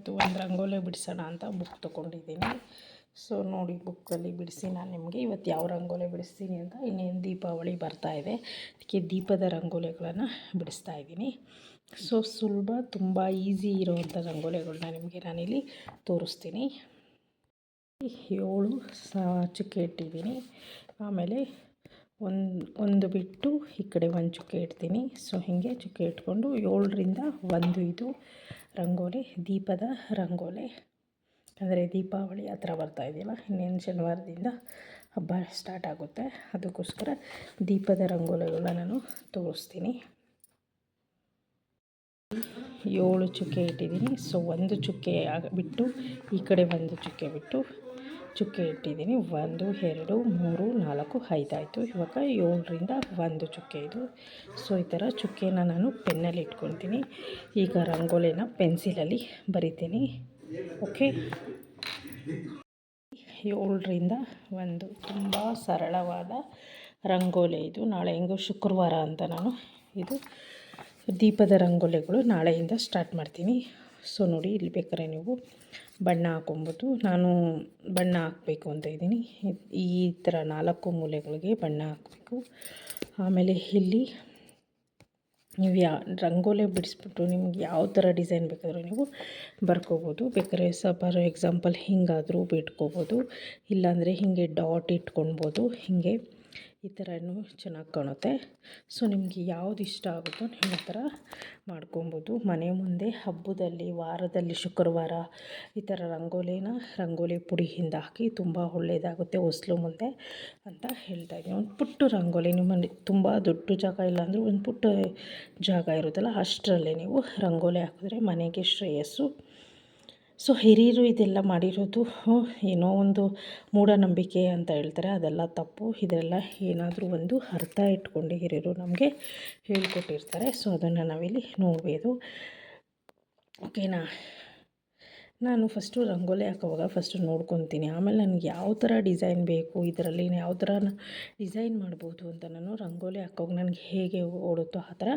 ಇವತ್ತು ಒಂದು ರಂಗೋಲಿ ಬಿಡಿಸೋಣ ಅಂತ ಬುಕ್ ತೊಗೊಂಡಿದ್ದೀನಿ. ಸೊ ನೋಡಿ ಬುಕ್ಕಲ್ಲಿ ಬಿಡಿಸಿ ನಾನು ನಿಮಗೆ. ಇವತ್ತು ಯಾವ ರಂಗೋಲಿ ಬಿಡಿಸ್ತೀನಿ ಅಂತ ಇನ್ನೇನು ದೀಪಾವಳಿ ಬರ್ತಾ ಇದೆ. ಅದಕ್ಕೆ ದೀಪದ ರಂಗೋಲಿಗಳನ್ನು ಬಿಡಿಸ್ತಾ ಇದ್ದೀನಿ. ಸೊ ಸುಲಭ, ತುಂಬ ಈಸಿ ಇರುವಂಥ ರಂಗೋಲೆಗಳನ್ನ ನಿಮಗೆ ನಾನಿಲ್ಲಿ ತೋರಿಸ್ತೀನಿ. ಏಳು ಸಾ ಚುಕ್ಕೆ ಇಟ್ಟಿದ್ದೀನಿ. ಆಮೇಲೆ ಒಂದು ಒಂದು ಬಿಟ್ಟು ಈ ಕಡೆ ಒಂದು ಚುಕ್ಕೆ ಇಡ್ತೀನಿ. ಸೊ ಹೀಗೆ ಚುಕ್ಕೆ ಇಟ್ಕೊಂಡು ಏಳರಿಂದ ಒಂದು ಇದು ರಂಗೋಲಿ, ದೀಪದ ರಂಗೋಲಿ. ಅಂದರೆ ದೀಪಾವಳಿ ಹತ್ರ ಬರ್ತಾ ಇದೆಯಲ್ಲ, ಇನ್ನೇನು ಶನಿವಾರದಿಂದ ಹಬ್ಬ ಸ್ಟಾರ್ಟ್ ಆಗುತ್ತೆ. ಅದಕ್ಕೋಸ್ಕರ ದೀಪದ ರಂಗೋಲಿಗಳನ್ನ ನಾನು ತೋರಿಸ್ತೀನಿ. ಏಳು ಚುಕ್ಕೆ ಇಟ್ಟಿದ್ದೀನಿ. ಸೊ ಒಂದು ಚುಕ್ಕೆ ಬಿಟ್ಟು ಈ ಕಡೆ ಒಂದು ಚುಕ್ಕೆ ಬಿಟ್ಟು ಚುಕ್ಕೆ ಇಟ್ಟಿದ್ದೀನಿ. ಒಂದು, ಎರಡು, ಮೂರು, ನಾಲ್ಕು, ಐದಾಯಿತು. ಇವಾಗ ಏಳರಿಂದ ಒಂದು ಚುಕ್ಕೆ ಇದು. ಸೊ ಈ ಥರ ಚುಕ್ಕೆನ ನಾನು ಪೆನ್ನಲ್ಲಿ ಇಟ್ಕೊತೀನಿ ಈಗ ರಂಗೋಲಿನ ಪೆನ್ಸಿಲಲ್ಲಿ ಬರಿತೀನಿ. ಓಕೆ ಏಳರಿಂದ ಒಂದು ತುಂಬ ಸರಳವಾದ ರಂಗೋಲಿ ಇದು. ನಾಳೆ ಹೆಂಗೋ ಶುಕ್ರವಾರ ಅಂತ ನಾನು ಇದು ದೀಪದ ರಂಗೋಲಿಗಳು ನಾಳೆಯಿಂದ ಸ್ಟಾರ್ಟ್ ಮಾಡ್ತೀನಿ. ಸೊ ನೋಡಿ, ಇಲ್ಲಿ ಬೇಕಾದ್ರೆ ನೀವು ಬಣ್ಣ ಹಾಕೊಂಬೋದು ನಾನು ಬಣ್ಣ ಹಾಕಬೇಕು ಅಂತ ಇದ್ದೀನಿ. ಈ ಥರ ನಾಲ್ಕು ಮೂಲೆಗಳಿಗೆ ಬಣ್ಣ ಹಾಕಬೇಕು. ಆಮೇಲೆ ಇಲ್ಲಿ ನೀವು ಯಾ ರಂಗೋಲೆ ಬಿಡಿಸ್ಬಿಟ್ಟು ನಿಮ್ಗೆ ಯಾವ ಥರ ಡಿಸೈನ್ ಬೇಕಾದರೂ ನೀವು ಬರ್ಕೋಬೋದು. ಬೇಕಾದ್ರೆ ಸ ಫಾರ್ ಎಕ್ಸಾಂಪಲ್ ಹಿಂಗಾದರೂ ಬಿಟ್ಕೋಬೋದು. ಇಲ್ಲಾಂದರೆ ಹೀಗೆ ಡಾಟ್ ಇಟ್ಕೊಳ್ಬೋದು. ಹೀಗೆ ಈ ಥರನೂ ಚೆನ್ನಾಗಿ ಕಾಣುತ್ತೆ. ಸೊ ನಿಮಗೆ ಯಾವ್ದು ಇಷ್ಟ ಆಗುತ್ತೋ ನೀವು ಆ ಥರ ಮಾಡ್ಕೊಬೋದು. ಮನೆ ಮುಂದೆ ಹಬ್ಬದಲ್ಲಿ, ವಾರದಲ್ಲಿ, ಶುಕ್ರವಾರ ಈ ಥರ ರಂಗೋಲಿನ ರಂಗೋಲಿ ಪುಡಿಯಿಂದ ಹಾಕಿ ತುಂಬ ಒಳ್ಳೆಯದಾಗುತ್ತೆ ಹೊಸ್ಲು ಮುಂದೆ ಅಂತ ಹೇಳ್ತಾ ಇದ್ದೀನಿ. ಒಂದು ಪುಟ್ಟ ರಂಗೋಲಿ ನಿಮ್ಮಲ್ಲಿ ತುಂಬ ದೊಡ್ಡ ಜಾಗ ಇಲ್ಲಾಂದರೂ ಒಂದು ಪುಟ್ಟ ಜಾಗ ಇರುತ್ತಲ್ಲ, ಅಷ್ಟರಲ್ಲೇ ನೀವು ರಂಗೋಲಿ ಹಾಕಿದ್ರೆ ಮನೆಗೆ ಶ್ರೇಯಸ್ಸು ಸೊ ಹಿರಿಯರು ಇದೆಲ್ಲ ಮಾಡಿರೋದು ಏನೋ ಒಂದು ಮೂಢನಂಬಿಕೆ ಅಂತ ಹೇಳ್ತಾರೆ. ಅದೆಲ್ಲ ತಪ್ಪು. ಇದೆಲ್ಲ ಏನಾದರೂ ಒಂದು ಅರ್ಥ ಇಟ್ಕೊಂಡು ಹಿರಿಯರು ನಮಗೆ ಹೇಳ್ಕೊಟ್ಟಿರ್ತಾರೆ. ಸೊ ಅದನ್ನು ನಾವಿಲ್ಲಿ ನೋಡ್ಬೋದು. ಓಕೆನಾ? ನಾನು ಫಸ್ಟು ರಂಗೋಲಿ ಹಾಕೋವಾಗ ಫಸ್ಟು ನೋಡ್ಕೊತೀನಿ. ಆಮೇಲೆ ನನಗೆ ಯಾವ ಥರ ಡಿಸೈನ್ ಬೇಕು, ಇದರಲ್ಲಿ ಯಾವ ಥರ ಡಿಸೈನ್ ಮಾಡ್ಬೋದು ಅಂತ ನಾನು ರಂಗೋಲಿ ಹಾಕೋವಾಗ ನನಗೆ ಹೇಗೆ ಓಡುತ್ತೋ ಆ ಥರ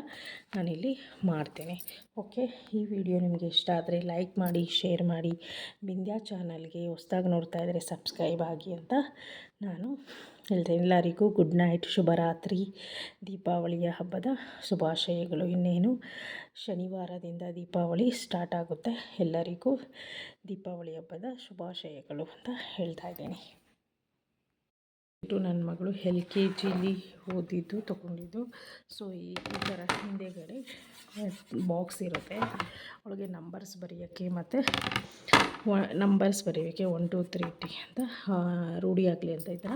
ನಾನಿಲ್ಲಿ ಮಾಡ್ತೇನೆ. ಓಕೆ ಈ ವಿಡಿಯೋ ನಿಮಗೆ ಇಷ್ಟ ಆದರೆ ಲೈಕ್ ಮಾಡಿ ಶೇರ್ ಮಾಡಿ. ಬಿಂದ್ಯಾ ಚಾನಲ್ಗೆ ಹೊಸ್ದಾಗಿ ನೋಡ್ತಾ ಇದ್ದರೆ ಸಬ್ಸ್ಕ್ರೈಬ್ ಆಗಿ ಅಂತ ನಾನು ಎಲ್ಲರಿಗೂ ಗುಡ್ ನೈಟ್ ಶುಭರಾತ್ರಿ. ದೀಪಾವಳಿಯ ಹಬ್ಬದ ಶುಭಾಶಯಗಳು. ಇನ್ನೇನು? ಶನಿವಾರದಿಂದ ದೀಪಾವಳಿ ಸ್ಟಾರ್ಟ್ ಆಗುತ್ತೆ. ಎಲ್ಲರಿಗೂ ದೀಪಾವಳಿ ಹಬ್ಬದ ಶುಭಾಶಯಗಳು ಅಂತ ಹೇಳ್ತಾ ಇದ್ದೀನಿ. ಇದು ನನ್ನ ಮಗಳು ಎಲ್ ಕೆ ಜಿಲಿ ಓದಿದ್ದು, ತೊಗೊಂಡಿದ್ದು. ಸೊ ಈ ಈ ಥರ ಹಿಂದೆಗಡೆ ಬಾಕ್ಸ್ ಇರುತ್ತೆ. ಅವಳಿಗೆ ನಂಬರ್ಸ್ ಬರೆಯೋಕ್ಕೆ ಮತ್ತು ನಂಬರ್ಸ್ ಬರೆಯೋಕ್ಕೆ ಒನ್ ಟು ತ್ರೀ ಟಿ ಅಂತ ರೂಢಿ ಆಗಲಿ ಅಂತ ಈ ಥರ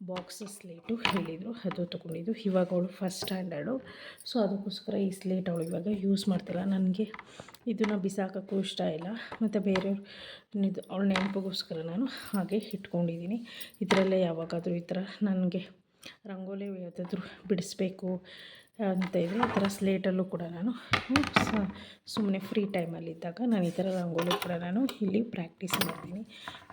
ಬಾಕ್ಸ್ ಸ್ಲೇಟು ಹೇಳಿದರು, ಅದು ತೊಗೊಂಡಿದ್ದು. ಇವಾಗ ಅವಳು ಫಸ್ಟ್ ಸ್ಟ್ಯಾಂಡರ್ಡು ಸೊ ಅದಕ್ಕೋಸ್ಕರ ಈ ಸ್ಲೇಟ್ ಅವಳು ಇವಾಗ ಯೂಸ್ ಮಾಡ್ತಿಲ್ಲ. ನನಗೆ ಇದನ್ನು ಬಿಸಾಕೋಕ್ಕೂ ಇಷ್ಟ ಇಲ್ಲ. ಮತ್ತು ಬೇರೆಯವ್ರು ಇದು, ಅವಳ ನೆನಪಿಗೋಸ್ಕರ ನಾನು ಹಾಗೆ ಇಟ್ಕೊಂಡಿದ್ದೀನಿ. ಇದರಲ್ಲೇ ಯಾವಾಗಾದರೂ ಈ ಥರ ನನಗೆ ರಂಗೋಲಿ ಯಾವುದಾದ್ರೂ ಬಿಡಿಸ್ಬೇಕು ಅಂತ ಇದ್ದರೆ ಈ ಥರ ಸ್ಲೇಟಲ್ಲೂ ಕೂಡ ನಾನು ಸುಮ್ಮನೆ ಫ್ರೀ ಟೈಮಲ್ಲಿದ್ದಾಗ ನಾನು ಈ ಥರ ರಂಗೋಲಿ ಕೂಡ ನಾನು ಇಲ್ಲಿ ಪ್ರಾಕ್ಟೀಸ್ ಮಾಡ್ತೀನಿ.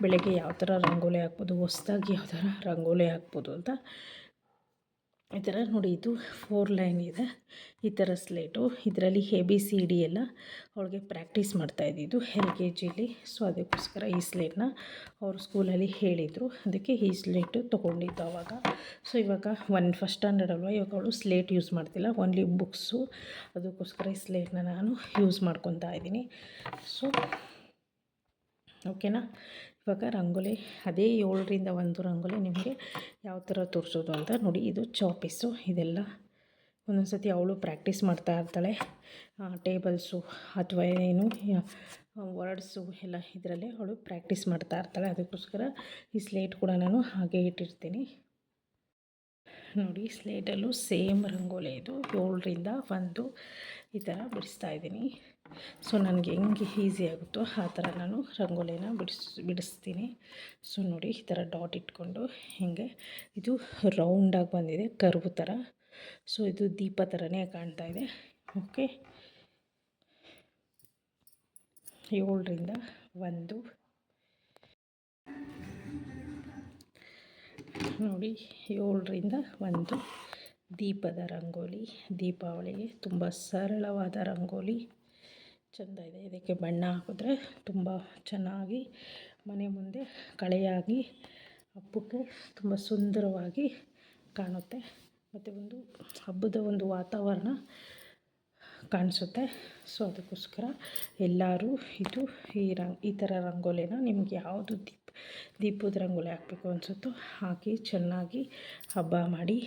ಬೆಳಗ್ಗೆ ಯಾವ ಥರ ರಂಗೋಲಿ ಹಾಕ್ಬೋದು, ಹೊಸ್ದಾಗಿ ಯಾವ ಥರ ರಂಗೋಲಿ ಹಾಕ್ಬೋದು ಅಂತ ಈ ಥರ ನೋಡಿ, ಇದು ಫೋರ್ ಲೈನ್ ಇದೆ. ಈ ಥರ ಸ್ಲೇಟು ಇದರಲ್ಲಿ ಎ ಬಿ ಸಿ ಡಿ ಎಲ್ಲ ಅವಳಿಗೆ ಪ್ರಾಕ್ಟೀಸ್ ಮಾಡ್ತಾ ಇದ್ದಿದ್ದು ಎಲ್ ಕೆ ಜಿಲಿ ಸೊ ಅದಕ್ಕೋಸ್ಕರ ಈ ಸ್ಲೇಟ್ನ ಅವರು ಸ್ಕೂಲಲ್ಲಿ ಹೇಳಿದರು. ಅದಕ್ಕೆ ಈ ಸ್ಲೇಟು ತೊಗೊಂಡಿದ್ದು ಆವಾಗ ಸೊ ಇವಾಗ ಒನ್ ಫಸ್ಟ್ ಸ್ಟ್ಯಾಂಡರ್ಡ್ ಅಲ್ವಾ, ಇವಾಗ ಅವಳು ಸ್ಲೇಟ್ ಯೂಸ್ ಮಾಡ್ತಿಲ್ಲ. ಓನ್ಲಿ ಬುಕ್ಸು ಅದಕ್ಕೋಸ್ಕರ ಈ ಸ್ಲೇಟ್ನ ನಾನು ಯೂಸ್ ಮಾಡ್ಕೊತಾ ಇದ್ದೀನಿ. ಸೊ ಓಕೆನಾ ಇವಾಗ ರಂಗೋಲಿ, ಅದೇ ಏಳರಿಂದ ಒಂದು ರಂಗೋಲಿ ನಿಮಗೆ ಯಾವ ಥರ ತೋರಿಸೋದು ಅಂತ ನೋಡಿ. ಇದು ಚಾಪೀಸು, ಇದೆಲ್ಲ ಒಂದೊಂದು ಸತಿ ಅವಳು ಪ್ರಾಕ್ಟೀಸ್ ಮಾಡ್ತಾ ಇರ್ತಾಳೆ. ಟೇಬಲ್ಸು ಅಥವಾ ಏನು ವರ್ಡ್ಸು ಎಲ್ಲ ಇದರಲ್ಲೇ ಅವಳು ಪ್ರಾಕ್ಟೀಸ್ ಮಾಡ್ತಾ ಇರ್ತಾಳೆ. ಅದಕ್ಕೋಸ್ಕರ ಈ ಸ್ಲೇಟ್ ಕೂಡ ನಾನು ಹಾಗೆ ಇಟ್ಟಿರ್ತೀನಿ. ನೋಡಿ ಸ್ಲೇಟಲ್ಲೂ ಸೇಮ್ ರಂಗೋಲಿ ಇದು ಏಳರಿಂದ ಒಂದು ಈ ಥರ ಬಿಡಿಸ್ತಾ ಇದ್ದೀನಿ. ಸೊ ನನಗೆ ಹೆಂಗೆ ಈಸಿ ಆಗುತ್ತೋ ಆ ಥರ ನಾನು ರಂಗೋಲಿನ ಬಿಡಿಸ್, ಬಿಡಿಸ್ತೀನಿ. ಸೊ ನೋಡಿ ಈ ಥರ ಡಾಟ್ ಇಟ್ಕೊಂಡು ಹಿಂಗೆ ಇದು ರೌಂಡಾಗಿ ಬಂದಿದೆ, ಕರ್ವ್ ಥರ. ಸೊ ಇದು ದೀಪ ಥರನೇ ಕಾಣ್ತಾ ಇದೆ. ಓಕೆ ಏಳರಿಂದ ಒಂದು. ನೋಡಿ ಏಳರಿಂದ ಒಂದು ದೀಪದ ರಂಗೋಲಿ, ದೀಪಾವಳಿಗೆ ತುಂಬ ಸರಳವಾದ ರಂಗೋಲಿ. ಚೆಂದ ಇದೆ. ಇದಕ್ಕೆ ಬಣ್ಣ ಹಾಕಿದ್ರೆ ತುಂಬ ಚೆನ್ನಾಗಿ ಮನೆ ಮುಂದೆ ಕಳೆಯಾಗಿ ಹಬ್ಬಕ್ಕೆ ತುಂಬ ಸುಂದರವಾಗಿ ಕಾಣುತ್ತೆ. ಮತ್ತು ಒಂದು ಹಬ್ಬದ ಒಂದು ವಾತಾವರಣ ಕಾಣಿಸುತ್ತೆ. ಸೊ ಅದಕ್ಕೋಸ್ಕರ ಎಲ್ಲರೂ ಇದು ಈ ರಂಗ್, ಈ ಥರ ರಂಗೋಲಿನ ನಿಮ್ಗೆ ಯಾವುದು ದೀಪ, ದೀಪದ ರಂಗೋಲಿ ಹಾಕಬೇಕು ಅನಿಸುತ್ತೋ ಹಾಕಿ ಚೆನ್ನಾಗಿ ಹಬ್ಬ ಮಾಡಿ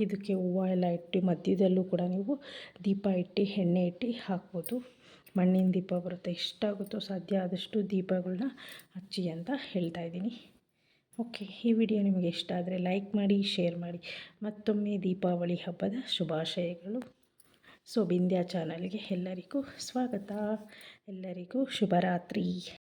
ಇದಕ್ಕೆ ಹೂವು ಎಲ್ಲ ಇಟ್ಟು ಮಧ್ಯದಲ್ಲೂ ಕೂಡ ನೀವು ದೀಪ ಇಟ್ಟು, ಎಣ್ಣೆ ಇಟ್ಟು ಹಾಕ್ಬೋದು. ಮಣ್ಣಿನ ದೀಪ ಬರುತ್ತೆ. ಎಷ್ಟಾಗುತ್ತೋ ಸಾಧ್ಯ ಆದಷ್ಟು ದೀಪಗಳನ್ನ ಹಚ್ಚಿ ಅಂತ ಹೇಳ್ತಾ ಇದ್ದೀನಿ. ಓಕೆ, ಈ ವಿಡಿಯೋ ನಿಮಗೆ ಇಷ್ಟ ಆದರೆ ಲೈಕ್ ಮಾಡಿ, ಶೇರ್ ಮಾಡಿ. ಮತ್ತೊಮ್ಮೆ ದೀಪಾವಳಿ ಹಬ್ಬದ ಶುಭಾಶಯಗಳು. ಸೊ ಬಿಂದ್ಯಾ ಚಾನಲ್ಗೆ ಎಲ್ಲರಿಗೂ ಸ್ವಾಗತ. ಎಲ್ಲರಿಗೂ ಶುಭರಾತ್ರಿ.